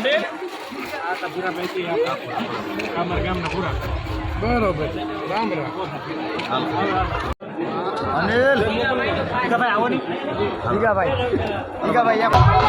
આ તો પૂરા પૈકી અમારા ગામના પૂરા બરોબર. રામ રામ. અનિલ. ભાઈ આવો નહીં. જીગાભાઈ જીગાભાઈ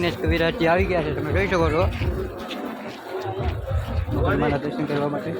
જિગ્નેશ કવિરાજજી આવી ગયા છે તમે જોઈ શકો છો મારા દર્શન કરવા માટે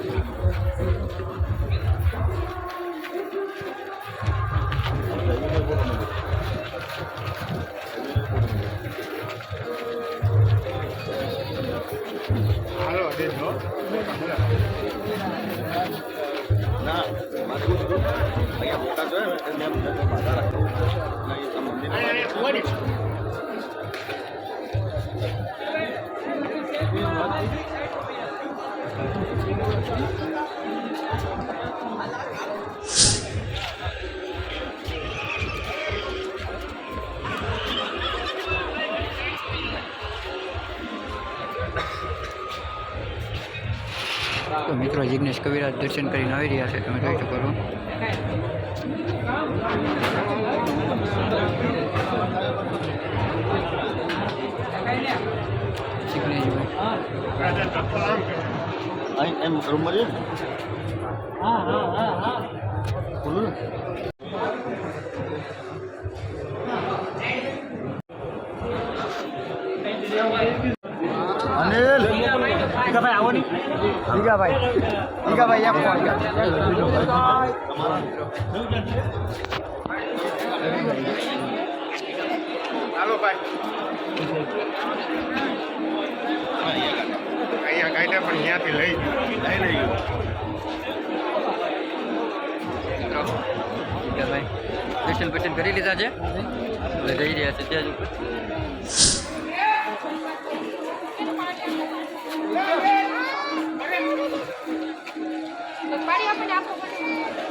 તો મિત્રો જિગ્નેશ કવિરાજ દર્શન કરીને આવી રહ્યા છે. તમે જોઈ શકો છો. જિગ્નેશભાઈ એમ રૂમમાં જઈએ બોલું ને અનિલ ભાઈ આવો નહીં જીગાભાઈ જીગાભાઈ એમ ફોન હાલો ભાઈ કાઢ્યા પણ અહીંયાથી લઈ લઈ લઈ જીગાભાઈ દર્શન બર્શન કરી લીધા છે? હવે જઈ રહ્યા છે ત્યાં જ ઉપર.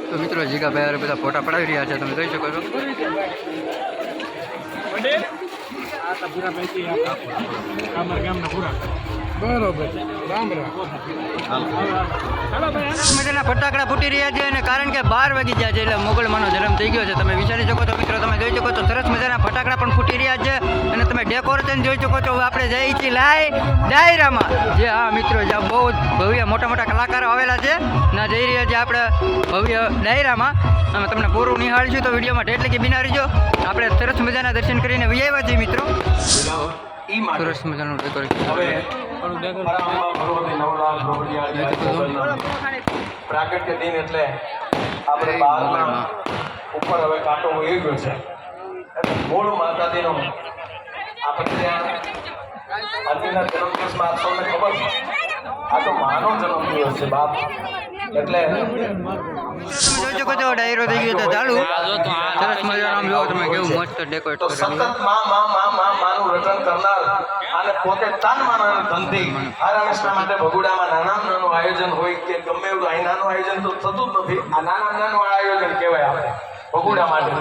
તો મિત્રો જીગાભાઈ બધા ફોટા પડાવી રહ્યા છે તમે જોઈ શકો છો. પૂરા અમારા ગામના પૂરા બરોબર. રામ રામ. હાલો ભાઈ સરસ મજાના ફટાકડા ફૂટી રહ્યા છે અને કારણ કે બાર વાગી ગયા છે એટલે મોગલમાંનો જન્મ થઈ ગયો છે. તમે વિચારી શકો છો મિત્રો તમે જોઈ શકો છો સરસ મજાના ફટાકડા પણ ફૂટી રહ્યા છે અને તમે ડેકોરેશન જોઈ શકો છો. આપણે જઈએ છીએ લાઈ ડાયરામાં. જે હા મિત્રો જ્યાં બહુ ભવ્ય મોટા મોટા કલાકારો આવેલા છે. ના જઈ રહ્યા છે આપણે ભવ્ય ડાયરામાં. અમે તમને પૂરું નિહાળીશું તો વિડીયોમાં ઢેર લગી બિના રહીજો. આપણે સરસ મજાના દર્શન કરીને વિજયવા છીએ મિત્રો. સરસ મજાનું ડેકોરેશન પ્રાગટ્ય દિન એટલે આપણે બારમાં ઉપર હવે કાંટો વહી ગયો છે. એટલે મૂળ માતાજીનો આપણે ત્યાં અન્યના જન્મદિવસમાં આપ સૌને ખબર છે. આ તો માનવ જન્મદિવસ છે બાપ. એટલે શકો છો ડાયરો થઈ ગયો છે ચાલુ. સરસ મજાનો આમ જોવો તમે કેવું મસ્ત ડેકોરેટ તો સતતમાં માં માં માં માનું રટણ કરનાર અને પોતે તન માનવ ધનથી આ રમેશના માટે ભગુડામાં નાના નાનું આયોજન હોય કે ગમે એવું અહીં નાનું આયોજન તો થતું જ નથી. આ નાના નાનું આયોજન કહેવાય આપણે, ભગુડા માટે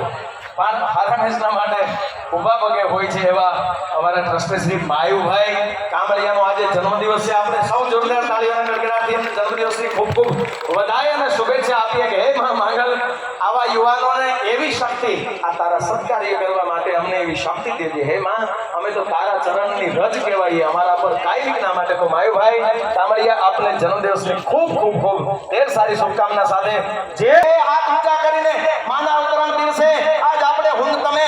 પણ હારામેશના માટે ઊભા પગે હોય છે એવા અમારા ટ્રસ્ટી શ્રી માયુભાઈ કામળિયાનો આજે જન્મદિવસ છે. આપણે સૌ જોરદાર તાળીઓના ગડગડાટથી એમને જન્મદિવસની ખૂબ ખૂબ વધારે અને શુભેચ્છા આપીએ કે, હે મા માંગલ, આવા યુવાનોને એવી શક્તિ આ તારા સત્કાર્ય કરવા માટે એવી શક્તિ દેજે હે માં, અમે તો તારા ચરણની રજ કહેવાય અમારા પર કાંઈ વિઘ્ના માટે તો માયુભાઈ કામળિયા આપને જન્મદિવસની ખૂબ ખૂબ ખૂબ ઢેર સારી શુભકામના સાથે, જે હાથ ઊંચા કરીને માના અવતરણ દિવસે આજ આપણે હું તમે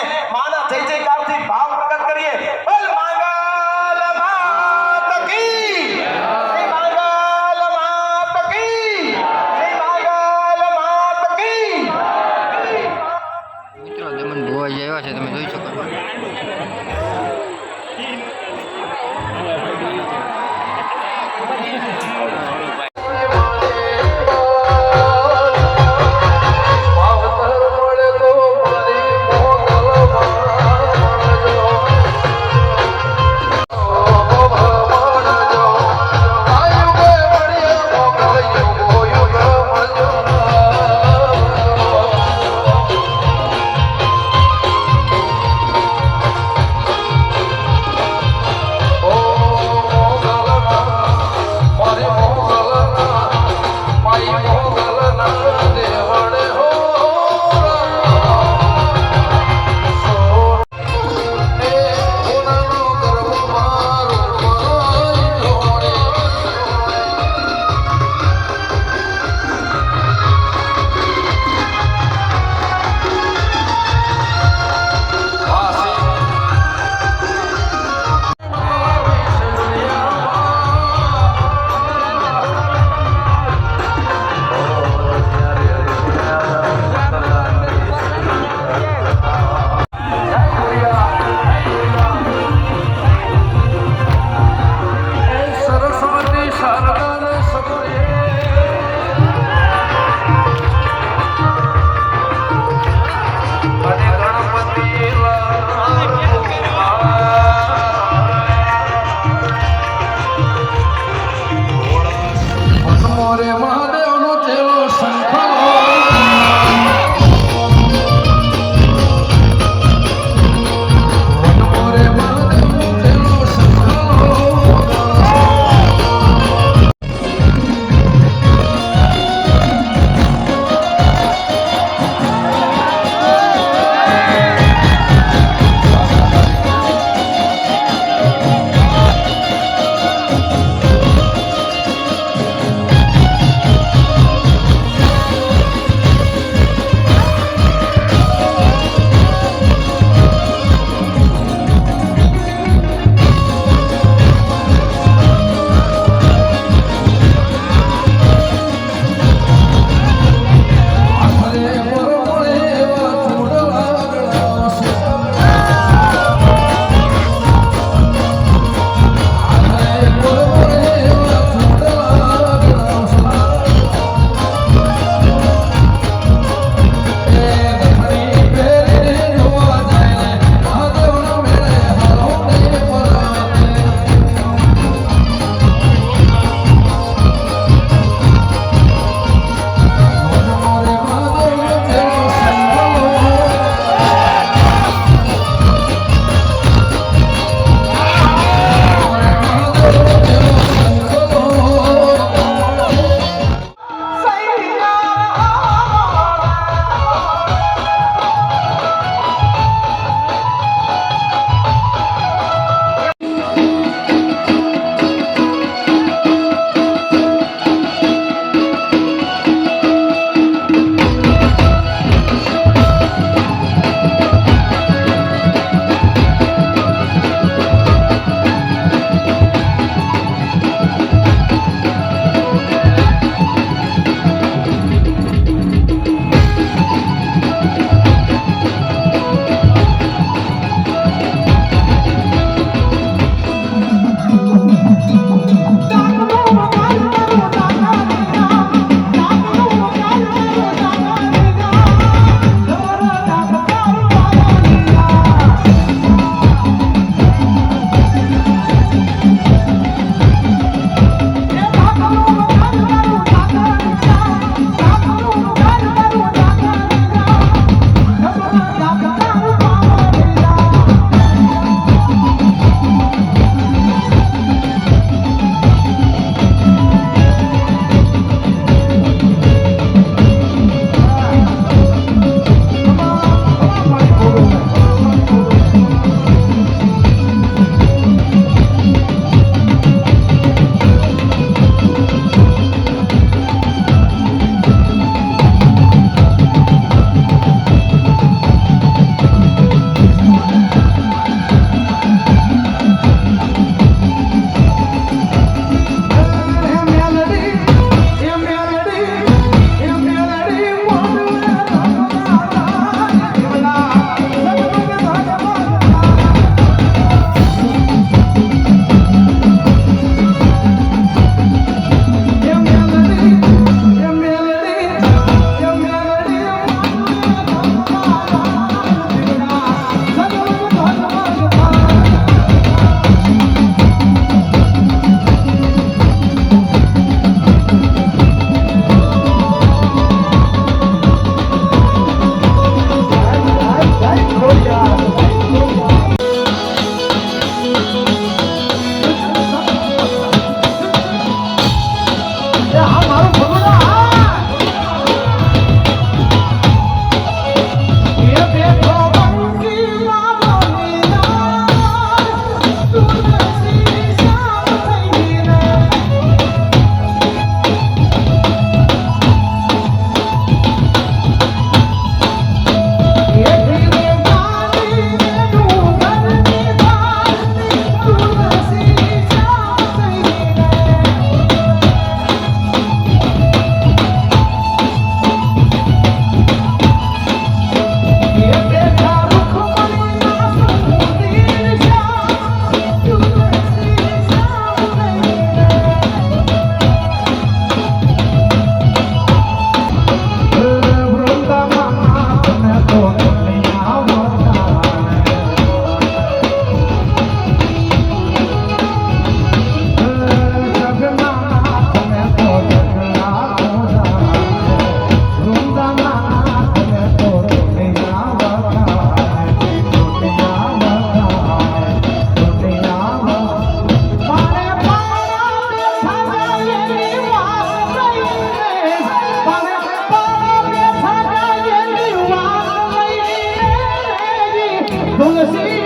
banda assim.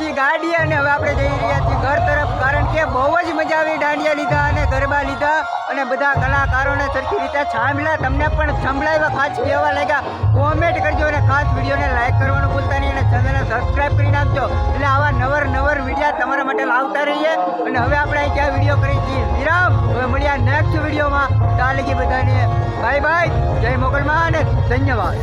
છીએ ગાડી અને હવે આપણે જઈ રહ્યા છીએ ઘર તરફ. કારણ કે બહુ જ મજા આવી દાંડિયા લીધા અને ગરબા લીધા અને બધા કલાકારોને સરખી રીતે સાંભળ્યા. તમને પણ સંભળાવ્યા, ખાસ કહેવા લાગ્યા. કોમેન્ટ કરજો અને ખાસ વિડીયોને લાઇક કરવાનું ભૂલતા નહીં અને ચેનલને સબસ્ક્રાઈબ કરી નાખજો. એટલે આવા નવર નવર વિડીયા તમારા માટે લાવતા રહીએ. અને હવે આપણે ક્યાં વીડિયો કરી છીએ? વિરામ. હવે મળ્યા નેક્સ્ટ વિડીયોમાં. ચાલે કે બધાને. બાય બાય જય મોકલમાં અને ધન્યવાદ.